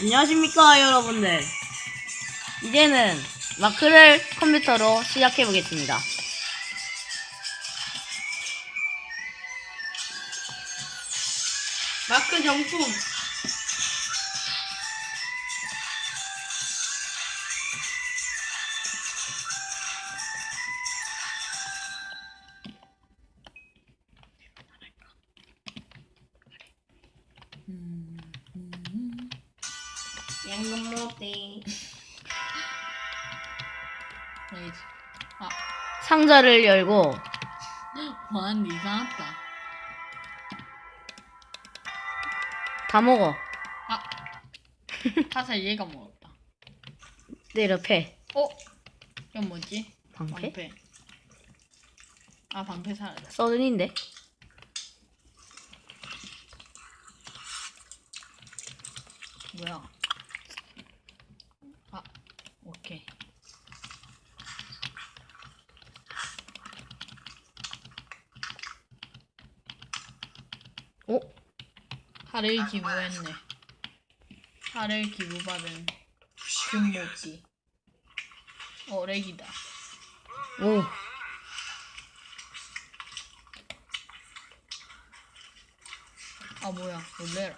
안녕하십니까 여러분들 이제는 마크를 컴퓨터로 시작해 보겠습니다 마크 정품. 양금 못해. 왜지? 아, 상자를 열고 완 이상하다. 다 먹어 아, 사실 얘가 먹었다. 때려 패 어? 이건 뭐지? 방패? 아, 방패 사라졌어. 서든인데 뭐야? 아, 오케이. 어? 하를 기부했네. 하를 기부받은 금모기. 어, 렉이다. 오 아, 뭐야. 놀래라.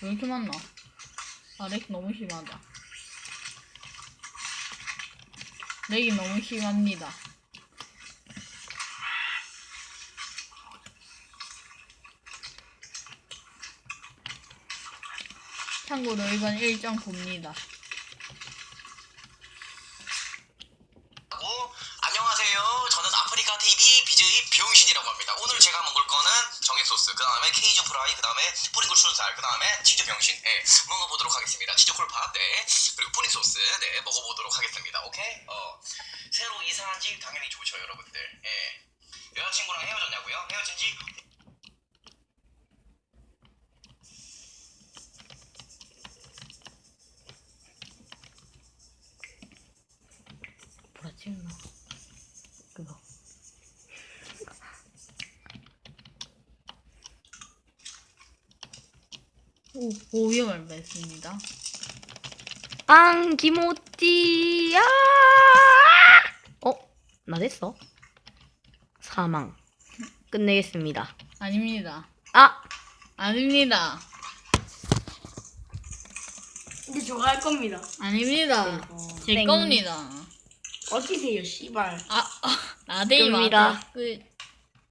왜 이렇게 많나? 아, 렉 너무 심하다. 렉이 너무 심합니다. 참고로 이건 1.9입니다. 고 안녕하세요. 저는 아프리카 TV BJ 병신이라고 합니다. 오늘 제가 먹을 거는 정액 소스, 그 다음에 케이준 프라이, 그 다음에 뿌링글 춘살, 그 다음에 치즈 병신, 예, 먹어보도록 하겠습니다. 치즈 콜팝, 네, 그리고 뿌링 소스, 네, 먹어보도록 하겠습니다. 오케이? 어, 새로 이사한 집 당연히 좋죠, 여러분들. 예. 여자친구랑 헤어졌냐고요? 헤어진 지 찍나 그거 오, 오염을 맺습니다. 앙기모띠야 어? 나 됐어? 사망 끝내겠습니다 아닙니다. 아! 아닙니다. 이제 저거 할 겁니다. 아닙니다. 제 땡. 겁니다. 어디세요, 씨발. 아, 아 끕니다. 마세요. 끝.